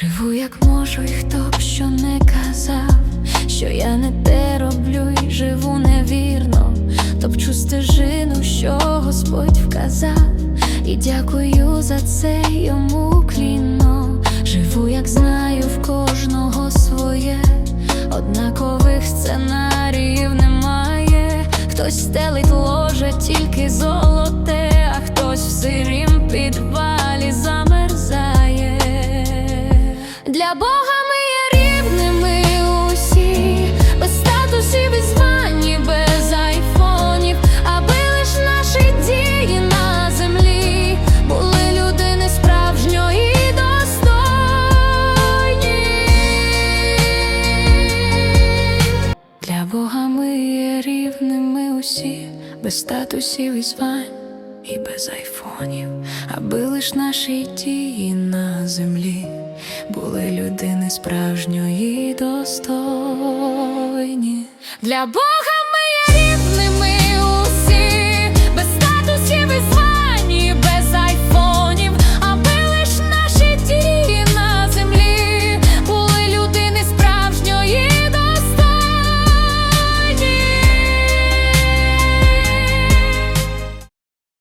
Живу як можу, і хто б що не казав, що я не те роблю і живу невірно, топчу стежину, що Господь вказав, і дякую за це йому клінно. Живу, як знаю, в кожного своє, однакових сценаріїв немає. Хтось стелить ложе тільки золоте, а хтось в сирім підвалі Для Бога ми є рівними усі, без статусів і звань, без айфонів, аби лиш наші дії на землі були людини справжньої достойні. Для Бога ми є рівними усі, без статусів і звань, і без айфонів, аби лиш наші дії на землі були людини справжньої достойні. Для Бога